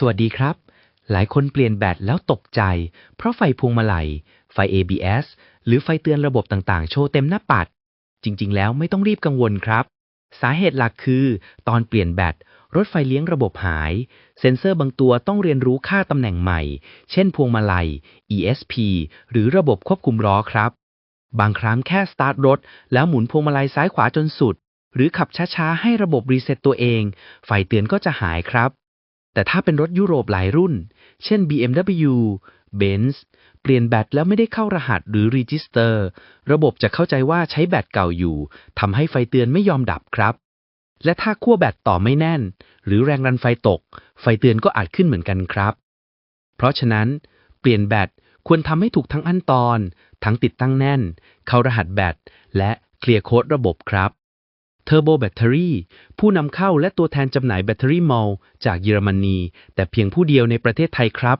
สวัสดีครับ หลายคนเปลี่ยนแบตแล้วตกใจ เพราะไฟพวงมาลัย ไฟ ABS หรือไฟเตือนระบบต่างๆ โชว์เต็มหน้าปัด จริง ๆ แล้วไม่ต้องรีบกังวลครับ สาเหตุหลักคือ ตอนเปลี่ยนแบต รถไฟเลี้ยงระบบหาย เซ็นเซอร์บางตัวต้องเรียนรู้ค่าตำแหน่งใหม่ เช่นพวงมาลัย ESP หรือระบบควบคุมล้อครับ บางครั้งแค่สตาร์ทรถ แล้วหมุนพวงมาลัยซ้ายขวาจนสุด หรือขับช้าๆให้ระบบรีเซ็ตตัวเอง ไฟเตือนก็จะหายครับ แต่ถ้าเป็นรถยุโรปหลายรุ่น เช่น BMW Benz เปลี่ยนแบตแล้วไม่ได้เข้ารหัสหรือรีจิสเตอร์ ระบบจะเข้าใจว่าใช้แบตเก่าอยู่ทำให้ไฟเตือนไม่ยอมดับครับ และถ้าขั้วแบตต่อไม่แน่น หรือแรงดันไฟตก ไฟเตือนก็อาจขึ้นเหมือนกันครับ เพราะฉะนั้นเปลี่ยนแบตควรทำให้ถูกทั้งขั้นตอน ทั้งติดตั้งแน่น เข้ารหัสแบตและเคลียร์โค้ดระบบครับ Turbo Battery ผู้นำเข้าและตัวแทนจำหน่ายแบตเตอรี่มอลจากเยอรมนี แต่เพียงผู้เดียวในประเทศไทยครับ